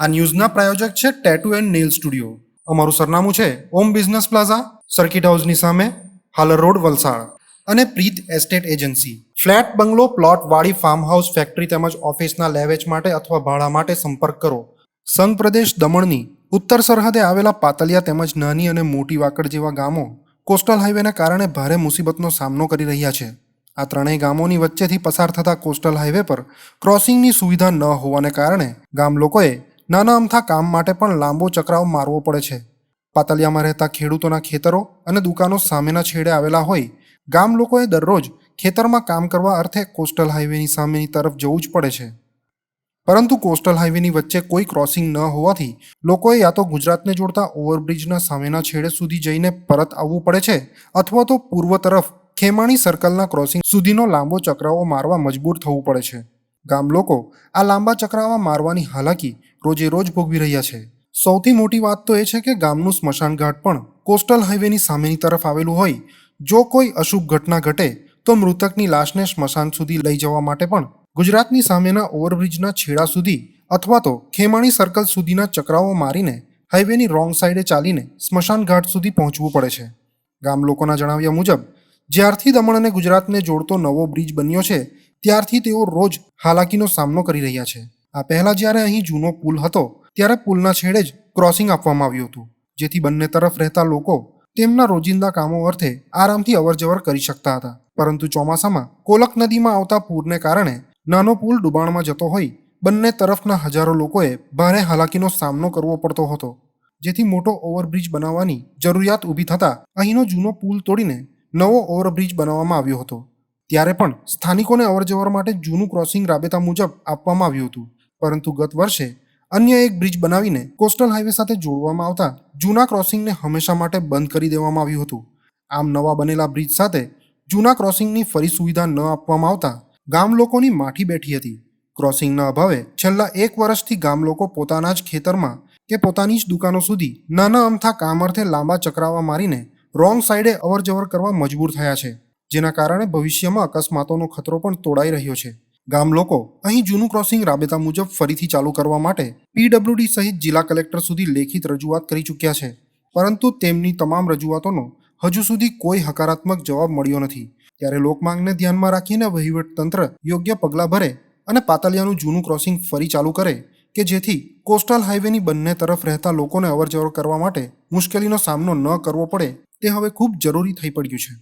આ ન્યૂઝના પ્રાયોજક છે tattoo and nail studio અમારું સરનામું છે ઓમ બિઝનેસ પ્લાઝા સર્કિટ હાઉસની સામે, હાલર રોડ, વલસાડ. અને Preet estate agency flat, bungalow, plot, વાડી ફાર્મ હાઉસ ફેક્ટરી તેમજ ઓફિસના લેવેચ માટે અથવા ભાડા માટે સંપર્ક કરો. સંઘ પ્રદેશ દમણની ઉત્તર સરહદે આવેલા પાતલિયા તેમજ નાની અને મોટી વાકડ જેવા ગામો કોસ્ટલ હાઈવેના કારણે ભારે મુસીબતનો સામનો કરી રહ્યા છે. આ ત્રણેય ગામોની વચ્ચેથી પસાર થતા કોસ્ટલ હાઈવે પર ક્રોસિંગની સુવિધા ન હોવાને કારણે ગામ લોકોએ નાના અમથા કામ માટે પણ લાંબો ચક્રાવ મારવો પડે છે. પાતલિયામાં રહેતા ખેડૂતોના ખેતરો અને દુકાનો સામેના છેડે આવેલા હોય, ગામ લોકોએ દરરોજ ખેતરમાં કામ કરવા અર્થે કોસ્ટલ હાઈવેની સામેની તરફ જવું જ પડે છે. પરંતુ કોસ્ટલ હાઈવેની વચ્ચે કોઈ ક્રોસિંગ ન હોવાથી લોકોએ યા તો ગુજરાતને જોડતા ઓવરબ્રિજના સામેના છેડે સુધી જઈને પરત આવવું પડે છે અથવા તો પૂર્વ તરફ ખેમાણી સર્કલના ક્રોસિંગ સુધીનો લાંબો ચક્રાવો મારવા મજબૂર થવું પડે છે. ગામ લોકો આ લાંબા ચક્રાવા મારવાની હાલાકી રોજે રોજ ભોગવી રહ્યા છે. સૌથી મોટી વાત તો એ છે કે ગામનું સ્મશાન ઘાટ પણ કોસ્ટલ હાઈવેની સામેની તરફ આવેલું હોય. જો કોઈ અશુભ ઘટના ઘટે, તો મૃતકની લાશને સ્મશાન સુધી લઈ જવા માટે પણ ગુજરાતની સામેના ઓવરબ્રિજના છેડા સુધી અથવા તો ખેમાણી સર્કલ સુધીના ચક્રાઓ મારીને હાઈવેની રોંગ સાઈડે ચાલીને સ્મશાન ઘાટ સુધી પહોંચવું પડે છે. ગામ લોકોના જણાવ્યા મુજબ, જ્યારથી દમણ અને ગુજરાતને જોડતો નવો બ્રિજ બન્યો છે, ત્યારથી તેઓ રોજ હાલાકીનો સામનો કરી રહ્યા છે. આ પહેલા જ્યારે અહીં જૂનો પુલ હતો, ત્યારે પુલના છેડે જ ક્રોસિંગ આપવામાં આવ્યું હતું, જેથી બંને તરફ રહેતા લોકો તેમના રોજિંદા કામો અર્થે આરામથી અવરજવર કરી શકતા હતા. પરંતુ ચોમાસામાં કોલક નદીમાં આવતા પૂરને કારણે નાનો પુલ ડુબાણમાં જતો હોય, બંને તરફના હજારો લોકોએ ભારે હાલાકીનો સામનો કરવો પડતો હતો, જેથી મોટો ઓવરબ્રિજ બનાવવાની જરૂરિયાત ઊભી થતાં અહીંનો જૂનો પુલ તોડીને નવો ઓવરબ્રિજ બનાવવામાં આવ્યો હતો. ત્યારે પણ સ્થાનિકોને અવરજવર માટે જૂનું ક્રોસિંગ રાબેતા મુજબ આપવામાં આવ્યું હતું. પરંતુ ગત વર્ષે અન્ય એક બ્રિજ બનાવીને કોસ્ટલ હાઈવે સાથે જોડવામાં આવતા જૂના ક્રોસિંગને હંમેશા માટે બંધ કરી દેવામાં આવ્યું હતું. આમ નવા બનેલા બ્રિજ સાથે જૂના ક્રોસિંગની ફરી સુવિધા ન આપવામાં આવતા ગામ લોકોની માઠી બેઠી હતી. ક્રોસિંગના અભાવે છેલ્લા એક વર્ષથી ગામ લોકો પોતાના જ ખેતરમાં કે પોતાની જ દુકાનો સુધી નાના અમથા કામ અર્થે લાંબા ચક્રાવા મારીને રોંગ સાઈડે અવરજવર કરવા મજબૂર થયા છે, જેના કારણે ભવિષ્યમાં અકસ્માતોનો ખતરો પણ તોડાઈ રહ્યો છે. ગામ લોકો અહીં જૂનું ક્રોસિંગ રાબેતા મુજબ ફરીથી ચાલુ કરવા માટે પીડબ્લ્યુડી સહિત જિલ્લા કલેક્ટર સુધી લેખિત રજૂઆત કરી ચૂક્યા છે. પરંતુ તેમની તમામ રજૂઆતોનો હજુ સુધી કોઈ હકારાત્મક જવાબ મળ્યો નથી. ત્યારે લોકમાંગને ધ્યાનમાં રાખીને વહીવટતંત્ર યોગ્ય પગલાં ભરે અને પાતાલિયાનું જૂનું ક્રોસિંગ ફરી ચાલુ કરે કે જેથી કોસ્ટલ હાઈવેની બંને તરફ રહેતા લોકોને અવરજવર કરવા માટે મુશ્કેલીનો સામનો ન કરવો પડે તે હવે ખૂબ જરૂરી થઈ પડ્યું છે.